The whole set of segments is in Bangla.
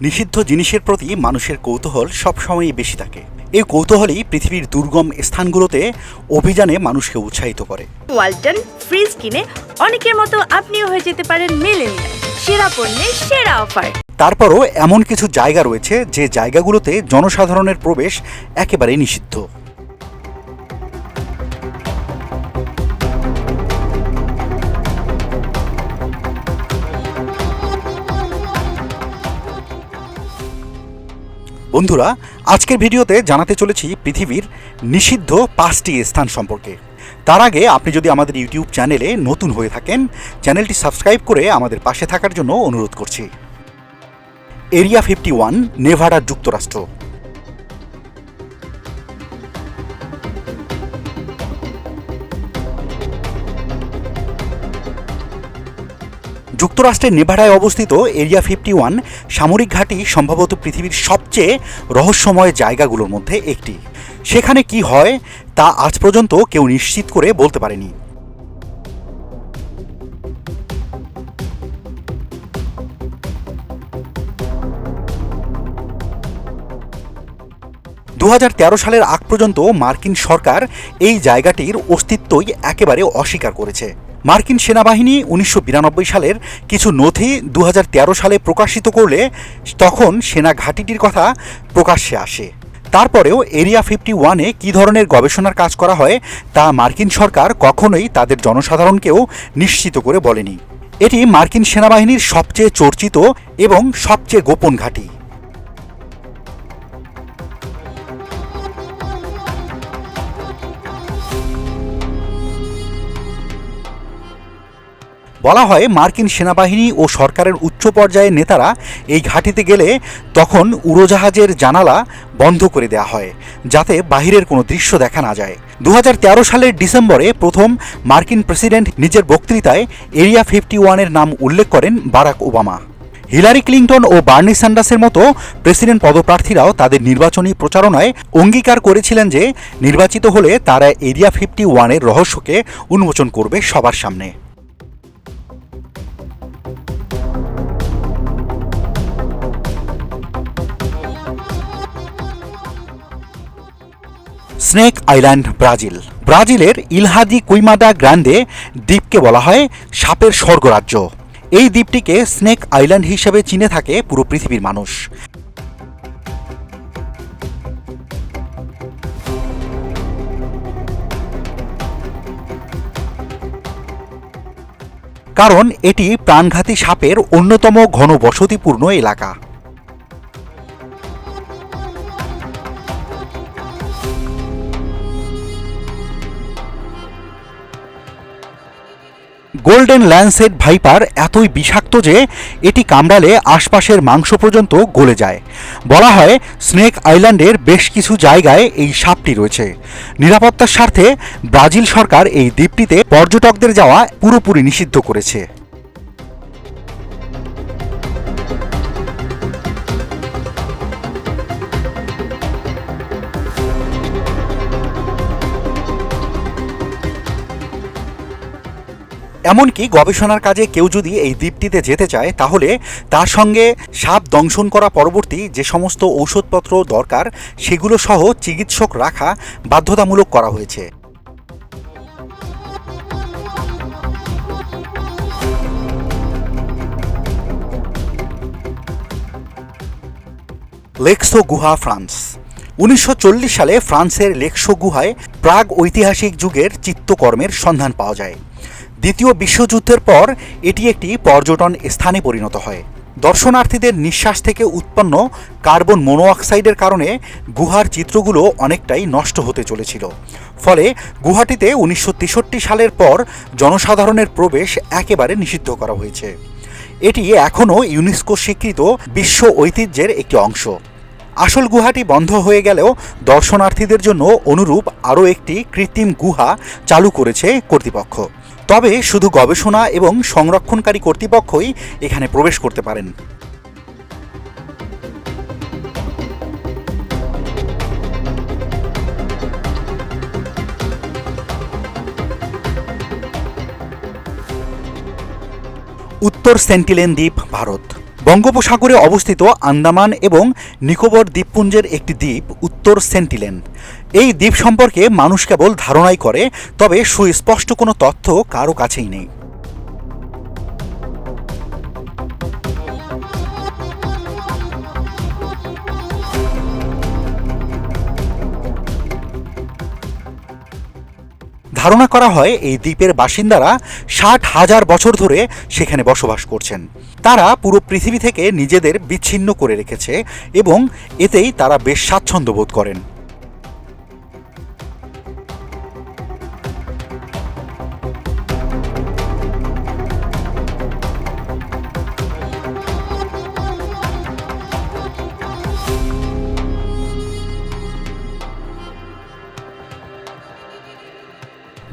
নিষিদ্ধ জিনিসের প্রতি মানুষের কৌতূহল সবসময়ই বেশি থাকে। এই কৌতূহলই পৃথিবীর দুর্গম স্থানগুলোতে অভিযানে মানুষকে উৎসাহিত করে। ওয়ালটন ফ্রিজ কিনে অনেকের মতো আপনিও হয়ে যেতে পারেন মেলেনিয়া সেরা পণ্যের সেরা অফার। তারপরও এমন কিছু জায়গা রয়েছে যে জায়গাগুলোতে জনসাধারণের প্রবেশ একেবারেই নিষিদ্ধ। বন্ধুরা, আজকের ভিডিওতে জানাতে চলেছি পৃথিবীর নিষিদ্ধ পাঁচটি স্থান সম্পর্কে। তার আগে আপনি যদি আমাদের ইউটিউব চ্যানেলে নতুন হয়ে থাকেন, চ্যানেলটি সাবস্ক্রাইব করে আমাদের পাশে থাকার জন্য অনুরোধ করছি। এরিয়া ফিফটি ওয়ান, নেভাডা যুক্তরাষ্ট্র। যুক্তরাষ্ট্রের নেভাডায় অবস্থিত এরিয়া ফিফটি ওয়ান সামরিক ঘাঁটি সম্ভবত পৃথিবীর সবচেয়ে রহস্যময় জায়গাগুলোর মধ্যে একটি। সেখানে কি হয়, তা আজ পর্যন্ত কেউ নিশ্চিত করে বলতে পারেনি। দু হাজার তেরো সালের আগ পর্যন্ত মার্কিন সরকার এই জায়গাটির অস্তিত্বই একেবারে অস্বীকার করেছে। মার্কিন সেনাবাহিনী উনিশশো বিরানব্বই সালের কিছু নথি দু হাজার তেরো সালে প্রকাশিত করলে তখন সেনা ঘাঁটিটির কথা প্রকাশ্যে আসে। তারপরেও এরিয়া ফিফটি ওয়ানে কী ধরনের গবেষণার কাজ করা হয় তা মার্কিন সরকার কখনোই তাদের জনসাধারণকেও নিশ্চিত করে বলেনি। এটি মার্কিন সেনাবাহিনীর সবচেয়ে চর্চিত এবং সবচেয়ে গোপন ঘাঁটি। বলা হয়, মার্কিন সেনাবাহিনী ও সরকারের উচ্চ পর্যায়ের নেতারা এই ঘাঁটিতে গেলে তখন উড়োজাহাজের জানালা বন্ধ করে দেওয়া হয়, যাতে বাহিরের কোনো দৃশ্য দেখা না যায়। দু হাজার তেরো সালের ডিসেম্বরে প্রথম মার্কিন প্রেসিডেন্ট নিজের বক্তৃতায় এরিয়া ফিফটি ওয়ানের নাম উল্লেখ করেন বারাক ওবামা। হিলারি ক্লিন্টন ও বার্নি স্যান্ডাসের মতো প্রেসিডেন্ট পদপ্রার্থীরাও তাদের নির্বাচনী প্রচারণায় অঙ্গীকার করেছিলেন যে, নির্বাচিত হলে তারা এরিয়া ফিফটি ওয়ানের রহস্যকে উন্মোচন করবে সবার সামনে। Snake island, Brazil. ব্রাজিলের ইলহাদি কুইমাদা গ্র্যান্ডে দ্বীপকে বলা হয় সাপের স্বর্গরাজ্য। এই দ্বীপটিকে স্নেক আইল্যান্ড হিসেবে চিনে থাকে পুরো পৃথিবীর মানুষ। কারণ এটি প্রাণঘাতী সাপের অন্যতম ঘনবসতিপূর্ণ এলাকা। গোল্ডেন ল্যান্ডসেট ভাইপার এতই বিষাক্ত যে এটি কামড়ালে আশপাশের মাংস পর্যন্ত গলে যায়। বলা হয়, স্নেক আইল্যান্ডের বেশ কিছু জায়গায় এই সাপটি রয়েছে। নিরাপত্তার স্বার্থে ব্রাজিল সরকার এই দ্বীপটিতে পর্যটকদের যাওয়া পুরোপুরি নিষিদ্ধ করেছে। এমনকি গবেষণার কাজে কেউ যদি এই দ্বীপটিতে যেতে চায়, তাহলে তার সঙ্গে সাপ দংশন করা পরবর্তী যে সমস্ত ঔষধপত্র দরকার, সেগুলো সহ চিকিৎসক রাখা বাধ্যতামূলক করা হয়েছে। লেক্সো গুহা, ফ্রান্স। উনিশশো চল্লিশ সালে ফ্রান্সের লেক্সো গুহায় প্রাগ ঐতিহাসিক যুগের চিত্তকর্মের সন্ধান পাওয়া যায়। দ্বিতীয় বিশ্বযুদ্ধের পর এটি একটি পর্যটন স্থানে পরিণত হয়। দর্শনার্থীদের নিঃশ্বাস থেকে উৎপন্ন কার্বন মনোঅক্সাইডের কারণে গুহার চিত্রগুলো অনেকটাই নষ্ট হতে চলেছিল। ফলে গুহাটিতে উনিশশো তেষট্টি সালের পর জনসাধারণের প্রবেশ একেবারে নিষিদ্ধ করা হয়েছে। এটি এখনও ইউনেস্কো স্বীকৃত বিশ্ব ঐতিহ্যের একটি অংশ। আসল গুহাটি বন্ধ হয়ে গেলেও দর্শনার্থীদের জন্য অনুরূপ আরও একটি কৃত্রিম গুহা চালু করেছে কর্তৃপক্ষ। তবে শুধু গবেষণা এবং সংরক্ষণকারী কর্তৃপক্ষই এখানে প্রবেশ করতে পারেন। উত্তর সেন্টিলেন দ্বীপ, ভারত। বঙ্গোপসাগরে অবস্থিত আন্দামান এবং নিকোবর দ্বীপপুঞ্জের একটি দ্বীপ উত্তর সেন্টিলেন। এই দ্বীপ সম্পর্কে মানুষ কেবল ধারণাই করে, তবে সুস্পষ্ট কোনো তথ্য কারও কাছেই নেই। ধারণা করা হয় এই দ্বীপের বাসিন্দারা ষাট হাজার বছর ধরে সেখানে বসবাস করছেন। তারা পুরো পৃথিবী থেকে নিজেদের বিচ্ছিন্ন করে রেখেছে এবং এতেই তারা বেশ স্বাচ্ছন্দ্য বোধ করেন।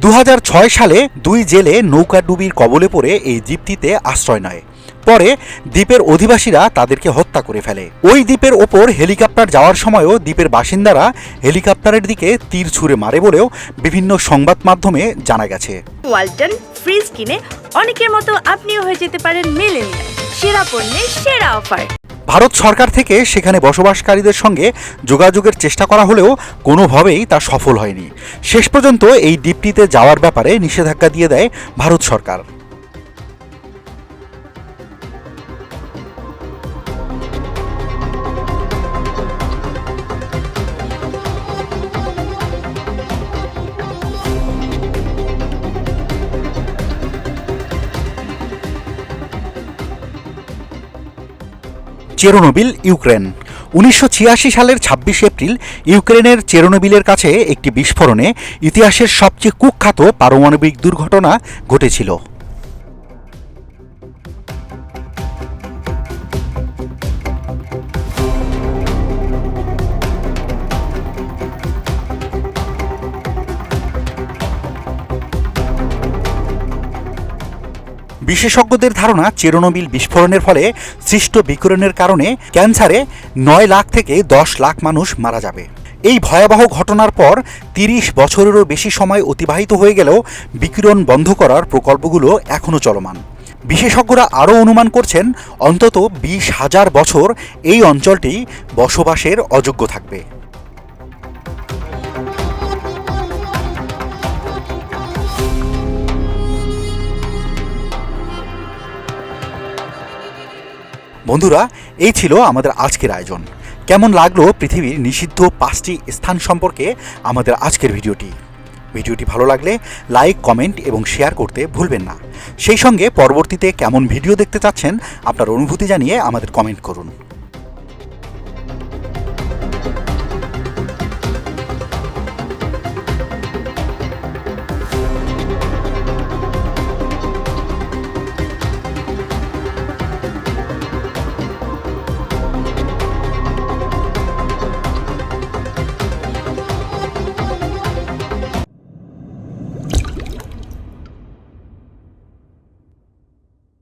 দুহাজার ছয় সালে দুই জেলে নৌকাডুবির কবলে পড়ে এই দ্বীপটিতে আশ্রয় নেয়। পরে দ্বীপের অধিবাসীরা তাদেরকে হত্যা করে ফেলে। ওই দ্বীপের ওপর হেলিকপ্টার যাওয়ার সময়ও দ্বীপের বাসিন্দারা হেলিকপ্টারের দিকে তীর ছুঁড়ে মারে বলেও বিভিন্ন সংবাদ মাধ্যমে জানা গেছে। ওয়ালটন, ফ্রিজ কিনে অনেকের মতো আপনিও হয়ে যেতে পারেন মিলেনিয়াল। সেরা পণ্যের সেরা অফার। ভারত সরকার থেকে সেখানে বসবাসকারীদের সঙ্গে যোগাযোগের চেষ্টা করা হলেও কোনোভাবেই তা সফল হয়নি। শেষ পর্যন্ত এই দ্বীপটিতে যাওয়ার ব্যাপারে নিষেধাজ্ঞা দিয়ে দেয় ভারত সরকার। চেরোনোবিল, ইউক্রেন। উনিশশো ছিয়াশি সালের ছাব্বিশে এপ্রিল ইউক্রেনের চেরোনোবিলের কাছে একটি বিস্ফোরণে ইতিহাসের সবচেয়ে কুখ্যাত পারমাণবিক দুর্ঘটনা ঘটেছিল। বিশেষজ্ঞদের ধারণা চেরোনোবিল বিস্ফোরণের ফলে সৃষ্ট বিকিরণের কারণে ক্যান্সারে নয় লাখ থেকে দশ লাখ মানুষ মারা যাবে। এই ভয়াবহ ঘটনার পর তিরিশ বছরেরও বেশি সময় অতিবাহিত হয়ে গেলেও বিকিরণ বন্ধ করার প্রকল্পগুলো এখনও চলমান। বিশেষজ্ঞরা আরও অনুমান করছেন, অন্তত বিশ হাজার বছর এই অঞ্চলটি বসবাসের অযোগ্য থাকবে। বন্ধুরা, এই ছিল আমাদের আজকের আয়োজন। কেমন লাগল পৃথিবীর নিষিদ্ধ পাঁচটি স্থান সম্পর্কে আমাদের আজকের ভিডিওটি? ভিডিওটি ভালো লাগলে লাইক, কমেন্ট এবং শেয়ার করতে ভুলবেন না। সেই সঙ্গে পরবর্তীতে কেমন ভিডিও দেখতে চাচ্ছেন, আপনার অনুভূতি জানিয়ে আমাদের কমেন্ট করুন।